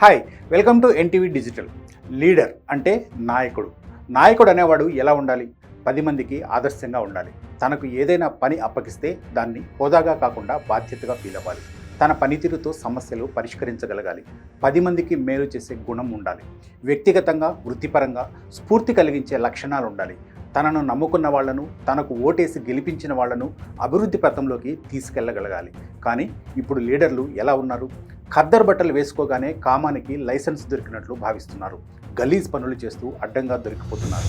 Hi welcome to NTV digital leader అంటే నాయకుడు. నాయకుడు అనేవాడు ఎలా ఉండాలి? పది మందికి ఆదర్శంగా ఉండాలి. తనకు ఏదైనా పని అప్పగిస్తే దాన్ని హోదాగా కాకుండా బాధ్యతగా ఫీల్ అవ్వాలి. తన పనితీరుతో సమస్యలు పరిష్కరించగలగాలి. పది మందికి మేలు చేసే గుణం ఉండాలి. వ్యక్తిగతంగా వృత్తిపరంగా స్ఫూర్తి కలిగించే లక్షణాలు ఉండాలి. తనను నమ్ముకున్న వాళ్ళను తనకు ఓటేసి గెలిపించిన వాళ్ళను అభివృద్ధి పథంలోకి తీసుకెళ్ళగలగాలి. కానీ ఇప్పుడు లీడర్లు ఎలా ఉన్నారు? ఖద్దరు బట్టలు వేసుకోగానే కామానికి లైసెన్స్ దొరికినట్లు భావిస్తున్నారు. గలీజ్ పనులు చేస్తూ అడ్డంగా దొరికిపోతున్నారు.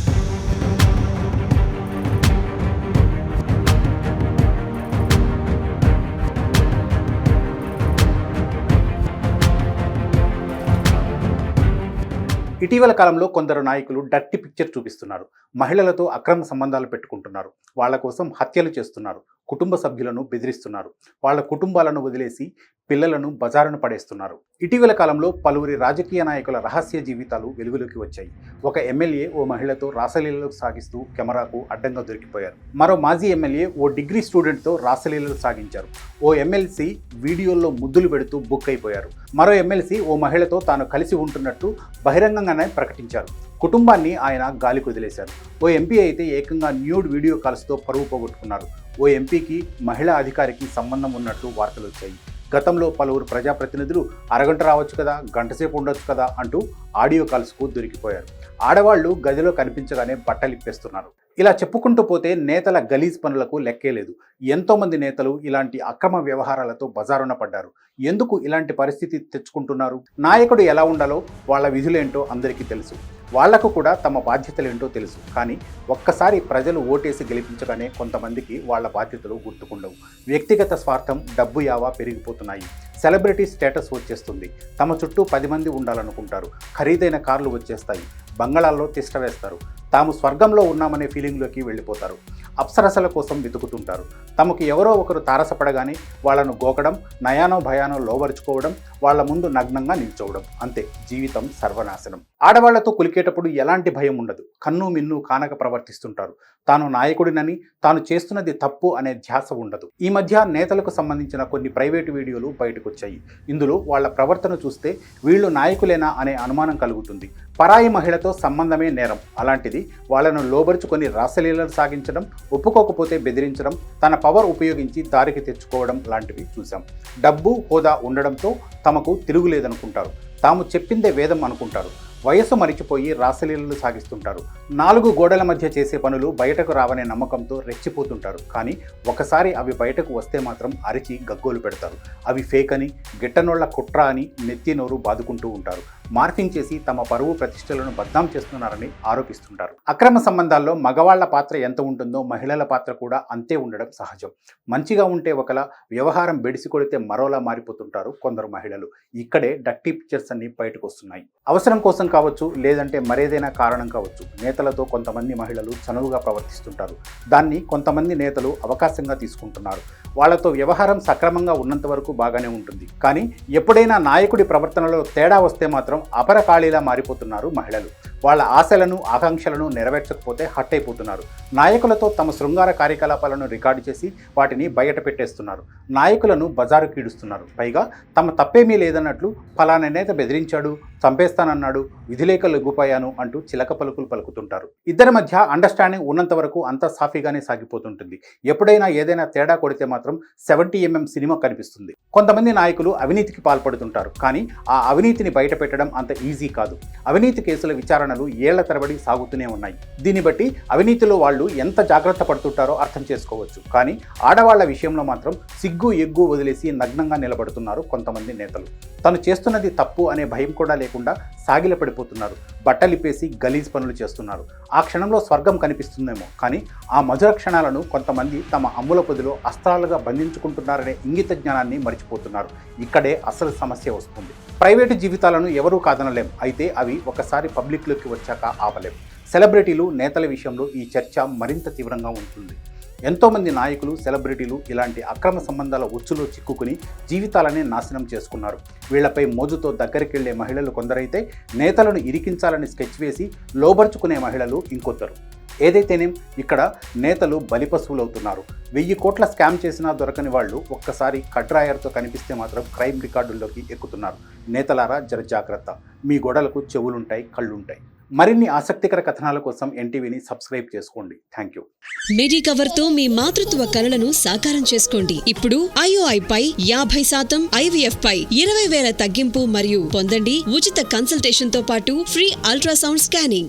ఇటీవల కాలంలో కొందరు నాయకులు డర్టీ పిక్చర్ చూపిస్తున్నారు. మహిళలతో అక్రమ సంబంధాలు పెట్టుకుంటున్నారు. వాళ్ళ కోసం హత్యలు చేస్తున్నారు. కుటుంబ సభ్యులను బెదిరిస్తున్నారు. వాళ్ళ కుటుంబాలను వదిలేసి పిల్లలను బజారును పడేస్తున్నారు. ఇటీవల కాలంలో పలువురి రాజకీయ నాయకుల రహస్య జీవితాలు వెలుగులోకి వచ్చాయి. ఒక ఎమ్మెల్యే ఓ మహిళతో రాసలీలలు సాగిస్తూ కెమెరాకు అడ్డంగా దొరికిపోయారు. మరో మాజీ ఎమ్మెల్యే ఓ డిగ్రీ స్టూడెంట్తో రాసలీలలు సాగించారు. ఓ ఎమ్మెల్సీ వీడియోల్లో ముద్దులు పెడుతూ బుక్ అయిపోయారు. మరో ఎమ్మెల్సీ ఓ మహిళతో తాను కలిసి ఉంటున్నట్టు బహిరంగంగానే ప్రకటించారు. కుటుంబాన్ని ఆయన గాలి కుదిలేశారు ఓ ఎంపీ అయితే ఏకంగా న్యూడ్ వీడియో కాల్స్తో పరువు పోగొట్టుకున్నారు. ఓ ఎంపీకి మహిళా అధికారికి సంబంధం ఉన్నట్లు వార్తలు వచ్చాయి. గతంలో పలువురు ప్రజాప్రతినిధులు అరగంట రావచ్చు కదా గంటసేపు ఉండొచ్చు కదా అంటూ ఆడియో కాల్స్కు దొరికిపోయారు. ఆడవాళ్ళు గదిలో కనిపించగానే బట్టలిప్పేస్తున్నారు ఇలా చెప్పుకుంటూ పోతే నేతల గలీజ్ పనులకు లెక్కే లేదు. ఎంతోమంది నేతలు ఇలాంటి అక్రమ వ్యవహారాలతో బజారున పడ్డారు. ఎందుకు ఇలాంటి పరిస్థితి తెచ్చుకుంటున్నారు? నాయకుడు ఎలా ఉండాలో వాళ్ళ విధులేంటో అందరికీ తెలుసు. వాళ్ళకు కూడా తమ బాధ్యతలు ఏంటో తెలుసు. కానీ ఒక్కసారి ప్రజలు ఓటేసి గెలిపించగానే కొంతమందికి వాళ్ళ బాధ్యతలు గుర్తుకుండవు. వ్యక్తిగత స్వార్థం డబ్బు యావా పెరిగిపోతున్నాయి. సెలబ్రిటీ స్టేటస్ వచ్చేస్తుంది. తమ చుట్టూ పది మంది ఉండాలనుకుంటారు. ఖరీదైన కార్లు వచ్చేస్తాయి. బంగళాల్లో తిష్ట వేస్తారు. తాము స్వర్గంలో ఉన్నామనే ఫీలింగ్లోకి వెళ్ళిపోతారు. అప్సరసల కోసం వెతుకుతుంటారు. తమకు ఎవరో ఒకరు తారసపడగానే వాళ్ళను గోకడం నయానో భయానో లోబరుచుకోవడం వాళ్ళ ముందు నగ్నంగా నిల్చోవడం. అంతే. జీవితం సర్వనాశనం. ఆడవాళ్ళతో కులికేటప్పుడు ఎలాంటి భయం ఉండదు. కన్ను మిన్ను కానక ప్రవర్తిస్తుంటారు. తాను నాయకుడినని తాను చేస్తున్నది తప్పు అనే ధ్యాస ఉండదు. ఈ మధ్య నేతలకు సంబంధించిన కొన్ని ప్రైవేటు వీడియోలు బయటకొచ్చాయి. ఇందులో వాళ్ళ ప్రవర్తన చూస్తే వీళ్ళు నాయకులేనా అనే అనుమానం కలుగుతుంది. పరాయి మహిళతో సంబంధమే నేరం. అలాంటిది వాళ్ళను లోబరుచుకొని రాసలీలలు సాగించడం ఒప్పుకోకపోతే బెదిరించడం తన పవర్ ఉపయోగించి దారికి తెచ్చుకోవడం లాంటివి చూశాం. డబ్బు హోదా ఉండడంతో తమకు తిరుగులేదనుకుంటారు. తాము చెప్పిందే వేదం అనుకుంటారు. వయస్సు మరిచిపోయి రాసలీలలు సాగిస్తుంటారు. నాలుగు గోడల మధ్య చేసే పనులు బయటకు రావనే నమ్మకంతో రెచ్చిపోతుంటారు. కానీ ఒకసారి అవి బయటకు వస్తే మాత్రం అరిచి గగ్గోలు పెడతారు. అవి ఫేక్ అని గిట్టనోళ్ళ కుట్ర అని నెత్తి నోరు బాదుకుంటూ ఉంటారు. మార్ఫింగ్ చేసి తమ పరువు ప్రతిష్టలను బద్నాం చేస్తున్నారని ఆరోపిస్తుంటారు. అక్రమ సంబంధాల్లో మగవాళ్ళ పాత్ర ఎంత ఉంటుందో మహిళల పాత్ర కూడా అంతే ఉండడం సహజం. మంచిగా ఉంటే ఒకలా వ్యవహారం బెడిసి కొడితే మరోలా మారిపోతుంటారు కొందరు మహిళలు. ఇక్కడే డక్టీ పిక్చర్స్ అన్ని బయటకు వస్తున్నాయి అవసరం కోసం కావచ్చు లేదంటే మరేదైనా కారణం కావచ్చు నేతలతో కొంతమంది మహిళలు చనువుగా ప్రవర్తిస్తుంటారు. దాన్ని కొంతమంది నేతలు అవకాశంగా తీసుకుంటున్నారు. వాళ్ళతో వ్యవహారం సక్రమంగా ఉన్నంత వరకు బాగానే ఉంటుంది. కానీ ఎప్పుడైనా నాయకుడి ప్రవర్తనలో తేడా వస్తే మాత్రం అపరకాళీలా మారిపోతున్నారు మహిళలు. వాళ్ళ ఆశలను ఆకాంక్షలను నెరవేర్చకపోతే హట్ అయిపోతున్నారు నాయకులతో తమ శృంగార కార్యకలాపాలను రికార్డు చేసి వాటిని బయట పెట్టేస్తున్నారు. నాయకులను బజారు కీడుస్తున్నారు పైగా తమ తప్పేమీ లేదన్నట్లు ఫలానా నేత బెదిరించాడు చంపేస్తానన్నాడు విధిలేఖలు ఎగ్గుపోయాను అంటూ చిలక పలుకులు పలుకుతుంటారు. ఇద్దరి మధ్య అండర్స్టాండింగ్ ఉన్నంత వరకు అంతా సాఫీగానే సాగిపోతుంటుంది. ఎప్పుడైనా ఏదైనా తేడా కొడితే మాత్రం సెవెంటీ ఎంఎం సినిమా కనిపిస్తుంది. కొంతమంది నాయకులు అవినీతికి పాల్పడుతుంటారు. కానీ ఆ అవినీతిని బయట పెట్టడం అంత ఈజీ కాదు. అవినీతి కేసుల విచారణ విచారణలు ఏళ్ళ తరబడి సాగుతూనే ఉన్నాయి. దీన్ని బట్టి అవినీతిలో వాళ్ళు ఎంత జాగ్రత్త పడుతుంటారో అర్థం చేసుకోవచ్చు. కానీ ఆడవాళ్ళ విషయంలో మాత్రం సిగ్గు ఎగ్గు వదిలేసి నగ్నంగా నిలబడుతున్నారు కొంతమంది నేతలు. తను చేస్తున్నది తప్పు అనే భయం కూడా లేకుండా సాగిలపడిపోతున్నారు బట్టలిప్పేసి గలీజ్ పనులు చేస్తున్నారు. ఆ క్షణంలో స్వర్గం కనిపిస్తుందేమో. కానీ ఆ మధుర క్షణాలను కొంతమంది తమ అమ్ముల పొదిలో అస్త్రాలుగా బంధించుకుంటున్నారనే ఇంగిత జ్ఞానాన్ని మర్చిపోతున్నారు. ఇక్కడే అసలు సమస్య వస్తుంది. ప్రైవేటు జీవితాలను ఎవరూ కాదనలేం. అయితే అవి ఒకసారి పబ్లిక్లోకి వచ్చాక ఆపలేం. సెలబ్రిటీలు నేతల విషయంలో ఈ చర్చ మరింత తీవ్రంగా ఉంటుంది. ఎంతోమంది నాయకులు సెలబ్రిటీలు ఇలాంటి అక్రమ సంబంధాల ఉచ్చులో చిక్కుకుని జీవితాలనే నాశనం చేసుకున్నారు. వీళ్ళపై మోజుతో దగ్గరికెళ్ళే మహిళలు కొందరైతే నేతలను ఇరికించాలని స్కెచ్ వేసి లోబర్చుకునే మహిళలు ఇంకొద్దరు ఏదైతేనేం ఇక్కడ నేతలు బలిపశువులు అవుతున్నారు వెయ్యి కోట్ల స్కామ్ చేసినా దొరకని వాళ్ళు ఒక్కసారి కడ్రాయర్తో కనిపిస్తే మాత్రం క్రైమ్ రికార్డుల్లోకి ఎక్కుతున్నారు. నేతలారా జర జాగ్రత్త. మీ గొడవలకు చెవులుంటాయి కళ్ళుంటాయి. మరిన్ని ఆసక్తికర కథనాల కోసం ఎన్టీవీని సబ్స్క్రైబ్ చేసుకోండి. Thank you. మిడి కవర్తో మీ మాతృత్వ కలలను సాకారం చేసుకోండి. ఇప్పుడు ఐఓఐ పై యాభై శాతం ఐవీఎఫ్ పై ఇరవై వేల తగ్గింపు మరియు పొందండి ఉచిత కన్సల్టేషన్తో పాటు ఫ్రీ అల్ట్రాసౌండ్ స్కానింగ్.